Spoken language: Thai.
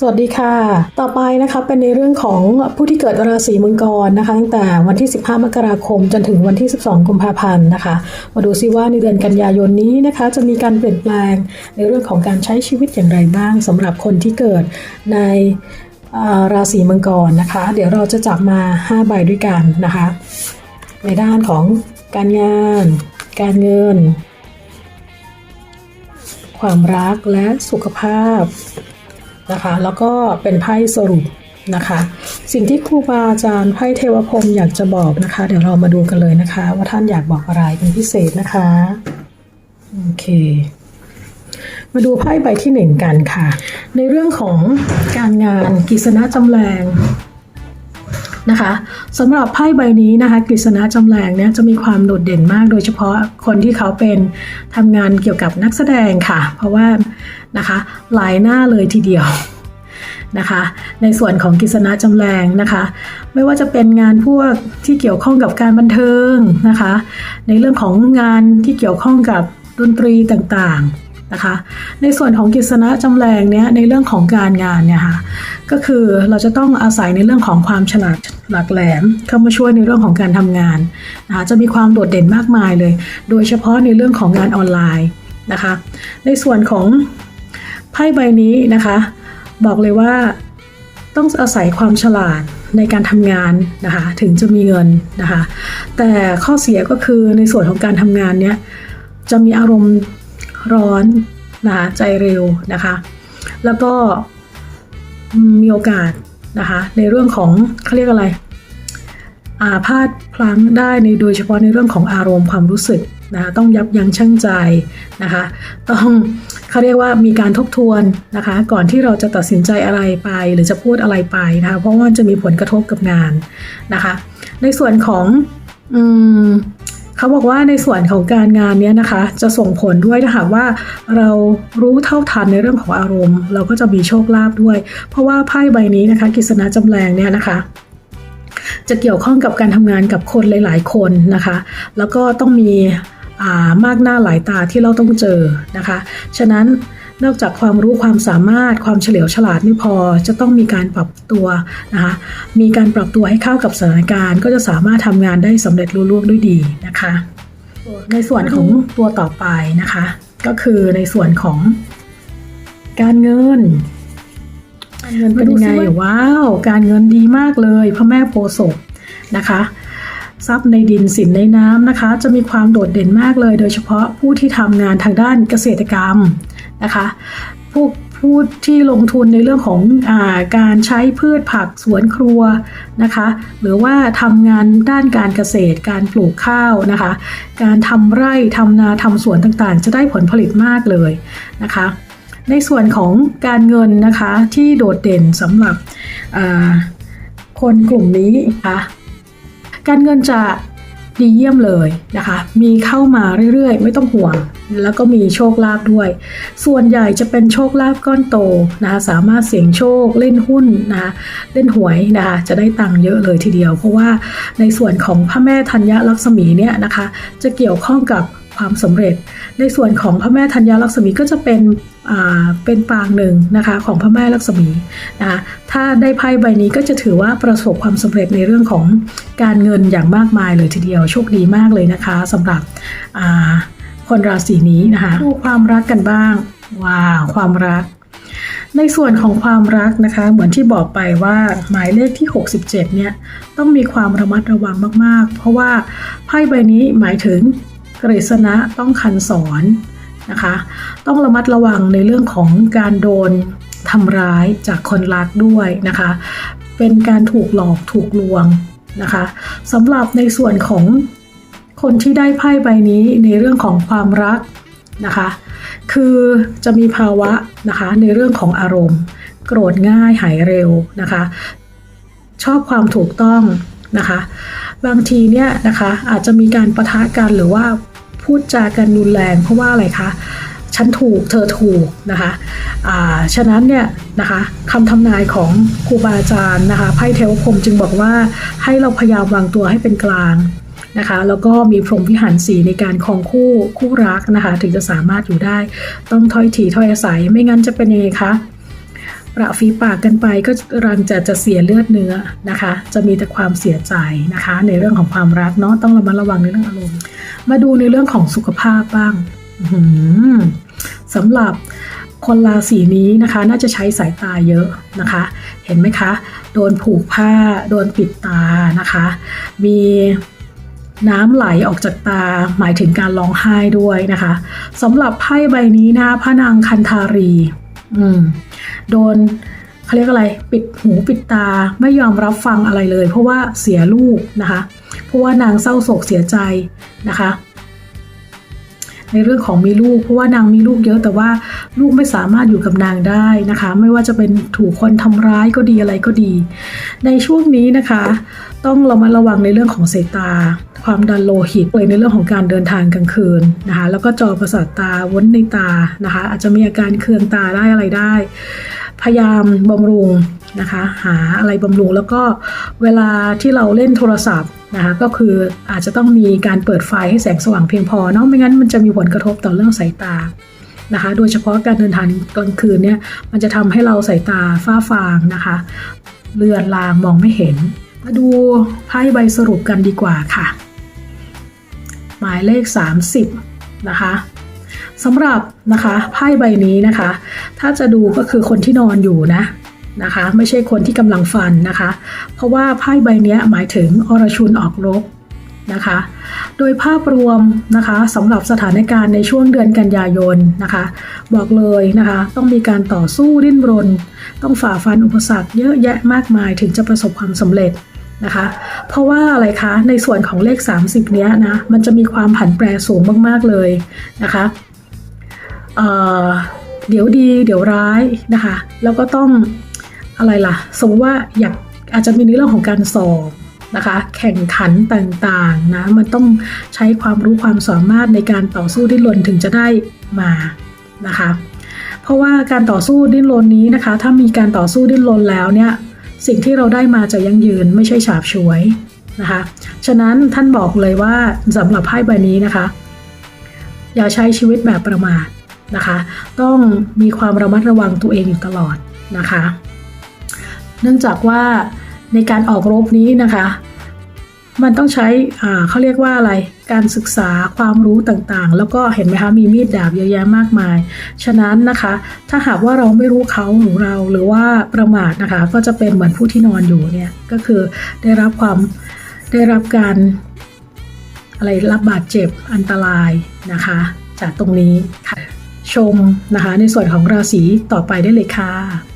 สวัสดีค่ะ ต่อไปนะคะเป็นในเรื่องของผู้ที่เกิดราศีมังกรนะคะ ตั้งแต่วันที่ 15 มกราคม จนถึงวันที่ 12 กุมภาพันธ์นะคะ มาดูซิว่าในเดือนกันยายนนี้นะคะ จะมีการเปลี่ยนแปลงในเรื่องของการใช้ชีวิตอย่างไรบ้างสำหรับคนที่เกิดในราศีมังกรนะคะ เดี๋ยวเราจะจับมา 5 ใบด้วยกันนะคะ ในด้านของการงาน การเงิน ความรักและสุขภาพ นะคะ แล้วก็เป็นไพ่สรุปนะคะ สิ่งที่ครูบาอาจารย์ไพ่เทวพรมอยากจะบอกนะคะ เดี๋ยวเรามาดูกันเลยนะคะ ว่าท่านอยากบอกอะไรเป็นพิเศษนะคะโอเค มาดูไพ่ใบที่หนึ่งกันค่ะ ในเรื่องของการงานกิษณะจำแรงนะคะสำหรับไพ่ใบนี้นะคะกฤษณะจำแรงเนี่ยจะมีความโดดเด่นมาก โดยเฉพาะคนที่เขาเป็นทำงานเกี่ยวกับนักแสดงค่ะ เพราะว่า นะคะ หลายหน้าเลยทีเดียวนะคะ ในส่วนของกฤษณะจำแรงนะคะ ไม่ว่าจะเป็นงานพวกที่เกี่ยวข้องกับการบันเทิงนะคะ ในเรื่องของงานที่เกี่ยวข้องกับดนตรีต่างๆนะคะ ในส่วนของกฤษณะจำแรงเนี่ยในเรื่องของการงานเนี่ยค่ะก็คือเราจะต้องอาศัยในเรื่องของความฉลาดหลักแหลมเข้ามาช่วยในเรื่องของการทำงานนะคะจะมีความโดดเด่นมากมายเลย โดยเฉพาะในเรื่องของงานออนไลน์นะคะ ในส่วนของ ไพ่ใบนี้นะคะ บอกเลยว่าต้องอาศัยความฉลาดในการทำงานนะคะ ถึงจะมีเงินนะคะ แต่ข้อเสียก็คือในส่วนของการทำงานเนี้ยจะมีอารมณ์ร้อนนะคะใจเร็วนะคะ แล้วก็มีโอกาสนะคะ ในเรื่องของเขาเรียกอะไรอาพาดพลั้งได้ในโดยเฉพาะในเรื่องของอารมณ์ความรู้สึก นะคะต้องยับยั้งชั่งใจนะคะ ต้องเขาเรียกว่ามีการทบทวนนะคะ ก่อนที่เราจะตัดสินใจอะไรไป หรือจะพูดอะไรไปนะคะเพราะว่าจะมีผลกระทบกับงานนะคะ ในส่วนของอืมเขาบอกว่าในส่วนของการงานเนี้ยนะคะ จะส่งผลด้วยนะคะว่าเรารู้เท่าทันในเรื่องของอารมณ์ เราก็จะมีโชคลาภด้วย เพราะว่าไพ่ใบนี้นะคะกฤษณะจำแรงเนี่ยนะคะจะเกี่ยวข้องกับการทำงานกับคนหลาย ๆ คนนะคะ แล้วก็ต้องมี มากหน้าหลายตาที่เราต้องเจอนะคะ ฉะนั้นนอกจากความรู้ความสามารถความเฉลียวฉลาดไม่พอจะต้องมีการปรับตัวนะคะมีการปรับตัวให้เข้ากับสถานการณ์ก็จะสามารถทำงานได้สำเร็จรุ่ล่วงด้วยดีนะคะ ในส่วนของตัวต่อไปนะคะ ก็คือในส่วนของการเงินการเงินเป็นยังไงว้าว การเงินดีมากเลยพระแม่โพธิ์ศพนะคะ ทรัพย์ในดินสินในน้ำนะคะ จะมีความโดดเด่นมากเลย โดยเฉพาะผู้ที่ทำงานทางด้านเกษตรกรรมนะคะผู้ผู้ที่ลงทุนในเรื่องของอาการใช้พืชผักสวนครัวนะคะ หรือว่าทำงานด้านการเกษตรการปลูกข้าวนะคะ การทำไร่ทำนาทำสวนต่างๆ จะได้ผลผลิตมากเลยนะคะ ในส่วนของการเงินนะคะที่โดดเด่นสำหรับคนกลุ่มนี้นะคะ การเงินจะดีเยี่ยมเลยนะคะ มีเข้ามาเรื่อยๆ ไม่ต้องห่วง แล้วก็มีโชคลาภด้วย ส่วนใหญ่จะเป็นโชคลาภก้อนโตนะคะสามารถเสี่ยงโชคเล่นหุ้นนะคะเล่นหวยนะคะจะได้ตังค์เยอะเลยทีเดียว เพราะว่าในส่วนของพระแม่ธัญญลักษมีเนี่ยนะคะ จะเกี่ยวข้องกับ ความสำเร็จ ในส่วนของพระแม่ธัญญลักษมีก็จะเป็นเป็นปางหนึ่งนะคะของพระแม่ลักษมีนะถ้าได้ไพ่ใบนี้ก็จะถือว่าประสบความสำเร็จในเรื่องของการเงินอย่างมากมายเลยทีเดียวโชคดีมากเลยนะคะสำหรับคนราศีนี้นะคะดูความรักกันบ้างว้าวความรัก ในส่วนของความรักนะคะ เหมือนที่บอกไปว่าหมายเลขที่ 67 เนี่ยต้องมีความระมัดระวังมากๆ เพราะว่าไพ่ใบนี้หมายถึง กฤษณะต้องคันสอนนะคะ ต้องระมัดระวังในเรื่องของการโดนทำร้ายจากคนรักด้วยนะคะ เป็นการถูกหลอกถูกลวงนะคะสำหรับในส่วนของคนที่ได้ไพ่ใบนี้ในเรื่องของความรักนะคะ คือจะมีภาวะนะคะในเรื่องของอารมณ์ โกรธง่ายหายเร็วนะคะ ชอบความถูกต้องนะคะ บางทีเนี่ยนะคะอาจจะมีการประทะกันหรือว่า พูดจากันรุนแรงเพราะว่าอะไรคะฉันถูกเธอถูกนะคะอ่าฉะนั้นเนี่ยนะคะคำทำนายของครูบาอาจารย์นะคะไพ่เทวพรมจึงบอกว่าให้เราพยายามวางตัวให้เป็นกลางนะคะแล้วก็มีพรหมวิหารสีในการครองคู่คู่รักนะคะ ถึงจะสามารถอยู่ได้ต้องถ้อยทีถ้อยอาศัยไม่งั้นจะเป็นยังไงคะ ประฝีปากกันไปก็รังจะจะเสียเลือดเนื้อนะคะ จะมีแต่ความเสียใจนะคะ ในเรื่องของความรักเนาะต้องระมัดระวังในเรื่องอารมณ์ มาดูในเรื่องของสุขภาพบ้างสำหรับคนราศีนี้นะคะ น่าจะใช้สายตาเยอะนะคะ เห็นไหมคะ โดนผูกผ้า โดนปิดตานะคะ มีน้ำไหลออกจากตาหมายถึงการร้องไห้ด้วยนะคะสำหรับไพ่ใบนี้นะพระนางคันธารี อืมโดนเขาเรียกอะไร ปิดหูปิดตาไม่ยอมรับฟังอะไรเลย เพราะว่าเสียลูกนะคะ เพราะว่านางเศร้าโศกเสียใจนะคะ ในเรื่องของมีลูก เพราะว่านางมีลูกเยอะแต่ว่าลูกไม่สามารถอยู่กับนางได้นะคะ ไม่ว่าจะเป็นถูกคนทำร้ายก็ดีอะไรก็ดี ในช่วงนี้นะคะ ต้องเระมัดระวังในเรื่องของสายตา ความดันโลหิตเลยในเรื่องของการเดินทางกลางคืนนะคะ แล้วก็จอประสาทตาวนในตานะคะ อาจจะมีอาการเคืองตาได้อะไรได้ พยายามบำรุงนะคะ หาอะไรบำรุงแล้วก็เวลาที่เราเล่นโทรศัพท์ นะคะก็คืออาจจะต้องมีการเปิดไฟให้แสงสว่างเพียงพอเนาะไม่งั้นมันจะมีผลกระทบต่อเรื่องสายตานะคะโดยเฉพาะการเดินทางกลางคืนเนี่ยมันจะทำให้เราสายตาฝ้าฟางนะคะเลือนลางมองไม่เห็น มาดูไพ่ใบสรุปกันดีกว่าค่ะ หมายเลข 30 นะคะสำหรับนะคะไพ่ใบนี้นะคะ ถ้าจะดูก็คือคนที่นอนอยู่นะ นะคะ ไม่ใช่คนที่กำลังฟันนะคะ เพราะว่าไพ่ใบนี้หมายถึงอรชุนออกรบนะคะ โดยภาพรวมนะคะสำหรับสถานการณ์ในช่วงเดือนกันยายนนะคะ บอกเลยนะคะ ต้องมีการต่อสู้ดิ้นรน ต้องฝ่าฟันอุปสรรคเยอะแยะมากมายถึงจะประสบความสำเร็จนะคะ เพราะว่าอะไรคะในส่วนของเลข 30 เนี้ยนะมันจะมีความผันแปรสูงมาก ๆ เลยนะคะเเดี๋ยวดีเดี๋ยวร้ายนะคะ แล้วก็ต้อง อะไรล่ะ สมมติว่าอยากอาจจะมีในเรื่องของการสอบนะคะ แข่งขันต่างๆนะ มันต้องใช้ความรู้ความสามารถในการต่อสู้ดิ้นรนถึงจะได้มานะคะ เพราะว่าการต่อสู้ดิ้นรนนี้นะคะ ถ้ามีการต่อสู้ดิ้นรนแล้วเนี่ย สิ่งที่เราได้มาจะยั่งยืนไม่ใช่ฉาบฉวยนะคะ ฉะนั้นท่านบอกเลยว่าสำหรับไพ่ใบนี้นะคะ อย่าใช้ชีวิตแบบประมาทนะคะ ต้องมีความระมัดระวังตัวเองอยู่ตลอดนะคะ เนื่องจากว่าในการออกรบนี้นะคะ มันต้องใช้อ่าเขาเรียกว่าอะไร การศึกษาความรู้ต่างๆ แล้วก็เห็นไหมคะมีมีดดาบเยอะแยะมากมาย ฉะนั้นนะคะ ถ้าหากว่าเราไม่รู้เขาหรือเราหรือว่าประมาทนะคะ ก็จะเป็นเหมือนผู้ที่นอนอยู่เนี่ยก็คือได้รับความได้รับการอะไรรับบาดเจ็บอันตรายนะคะ จากตรงนี้ค่ะชมนะคะในส่วนของราศีต่อไปได้เลยค่ะ